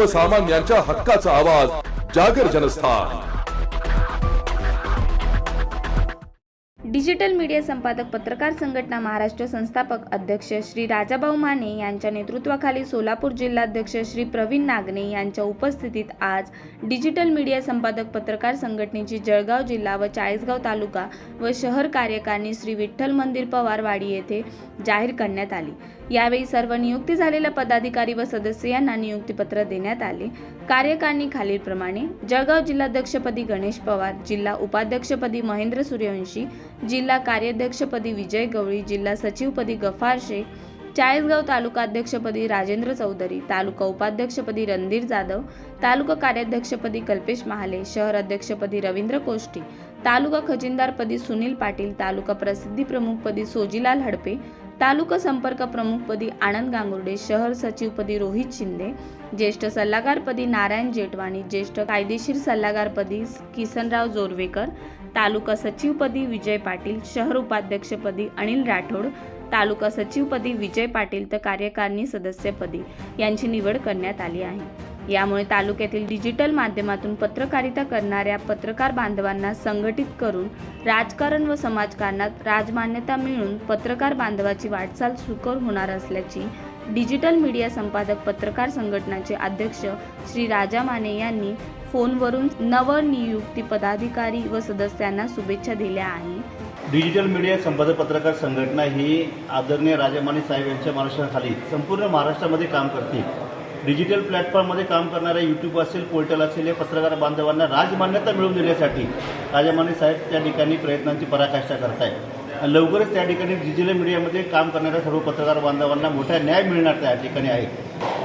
सर्वसामान्यांच्या हक्काचा आवाज जागर जनस्थान. डिजिटल मीडिया संपादक पत्रकार संघटना महाराष्ट्र संस्थापक अध्यक्ष श्री राजाभाऊ माने यांच्या नेतृत्वाखाली सोलापूर जिल्हाध्यक्ष श्री प्रवीण नागने यांच्या उपस्थितीत आज डिजिटल मीडिया संपादक पत्रकार संघटनेची जळगाव जिल्हा व चाळीसगाव तालुका व शहर कार्यकारिणी श्री विठ्ठल मंदिर पवारवाडी येथे जाहीर करण्यात आली. यावेळी सर्व नियुक्ती झालेल्या पदाधिकारी व सदस्य यांना नियुक्तीपत्र देण्यात आले. कार्यकारिणी खालीलप्रमाणे जळगाव जिल्हाध्यक्षपदी गणेश पवार जिल्हा उपाध्यक्षपदी महेंद्र सूर्यवंशी जिल्हा कार्याध्यक्षपदी विजय गवळी जिल्हा सचिवपदी गफार शेख चाळीसगाव तालुका अध्यक्षपदी राजेंद्र चौधरी तालुका उपाध्यक्षपदी रणधीर जाधव तालुका कार्याध्यक्षपदी कल्पेश महाले शहर अध्यक्षपदी रवींद्र कोष्टी तालुका खजिनदारपदी सुनील पाटील तालुका प्रसिद्धी प्रमुखपदी सोजीलाल हडपे तालुका संपर्क प्रमुखपदी आनंद गांगुर्डे शहर सचिवपदी रोहित शिंदे ज्येष्ठ सल्लागारपदी नारायण जेठवाणी ज्येष्ठ कायदेशीर सल्लागारपदी किसनराव जोरवेकर तालुका सचिवपदी विजय पाटील शहर उपाध्यक्षपदी अनिल राठोड तालुका सचिवपदी विजय पाटील तर कार्यकारिणी सदस्यपदी यांची निवड करण्यात आली आहे. यामुळे तालुक्यातील डिजिटल माध्यमातून पत्रकारिता करणाऱ्या पत्रकार बांधवांना संघटित करून राजकारण व समाजकारणात राजमान्यता मिळून पत्रकार बांधवाची वाटचाल सुकर होणार असल्याची डिजिटल मीडिया संपादक पत्रकार संघटनाचे अध्यक्ष श्री राजा माने यांनी फोनवरून नवनियुक्ती पदाधिकारी व सदस्यांना शुभेच्छा दिल्या आहे डिजिटल मीडिया संपादक पत्रकार संघटना ही आदरणीय राजमानी साहेब यांच्या मार्गदर्शनाखाली संपूर्ण महाराष्ट्रामध्ये काम करते. डिजिटल प्लॅटफॉर्ममध्ये काम करणाऱ्या यूट्यूब असेल पोर्टल असेल या पत्रकार बांधवांना राजमान्यता मिळवून देण्यासाठी राजमानी साहेब त्या ठिकाणी प्रयत्नांची पराकाष्ठा करत आहेत आणि लवकरच त्या ठिकाणी डिजिटल मीडियामध्ये काम करणाऱ्या सर्व पत्रकार बांधवांना मोठा न्याय मिळणार त्या ठिकाणी आहे.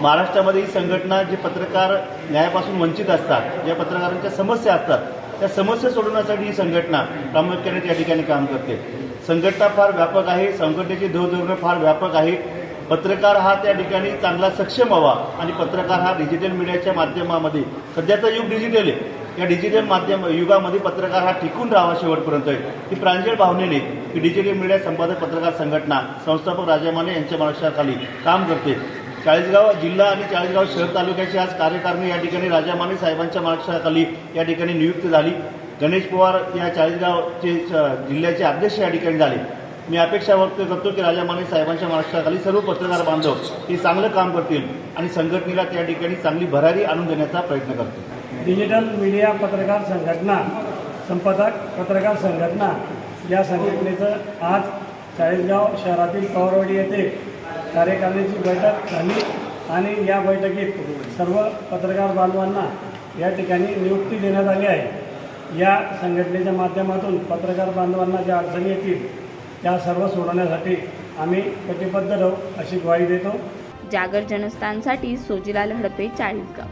महाराष्ट्रामध्ये ही संघटना जे पत्रकार न्यायापासून वंचित असतात ज्या पत्रकारांच्या समस्या असतात त्या समस्या सोडवण्यासाठी ही संघटना प्रामुख्याने त्या ठिकाणी काम करते. संघटना फार व्यापक आहे संघटनेची धोरणं फार व्यापक आहे पत्रकार हा त्या ठिकाणी चांगला सक्षम व्हावा आणि पत्रकार हा डिजिटल मीडियाच्या माध्यमामध्ये सध्याचं युग डिजिटल आहे. या डिजिटल माध्यम युगामध्ये पत्रकार हा टिकून राहावा शेवटपर्यंत आहे. ही प्रांजळ भावनेने ही डिजिटल मीडिया संपादक पत्रकार संघटना संस्थापक राजामाने यांच्या मार्गदर्शनाखाली काम करते. चाळीसगाव जिल्हा आणि चाळीसगाव शहर तालुक्याची आज कार्यकारिणी या ठिकाणी राजामाने साहेबांच्या मार्गदर्शनाखाली या ठिकाणी नियुक्त झाली. गणेश पवार या चाळीसगावचे जिल्ह्याचे अध्यक्ष या ठिकाणी झाले. मी अपेक्षा व्यक्त करतो की राजा माने साहेबांच्या महाराष्ट्राखाली सर्व पत्रकार बांधव हे चांगलं काम करतील आणि संघटनेला त्या ठिकाणी चांगली भरारी आणून देण्याचा प्रयत्न करतील. डिजिटल मीडिया पत्रकार संघटना संपादक पत्रकार संघटना या संघटनेचं आज चाळीसगाव शहरातील पवारवाडी येथे कार्यकारिणीची बैठक झाली आणि या बैठकीत सर्व पत्रकार बांधवांना या ठिकाणी नियुक्ती देण्यात आली आहे. या संघटनेच्या माध्यमातून पत्रकार बांधवांना ज्या अडचणी येतील त्या सर्व सोडवण्यासाठी आम्ही कटिबद्ध राहू अशी ग्वाही देतो. जागर जनस्थानसाठी सोजीलाल हडपे चाळीसगाव.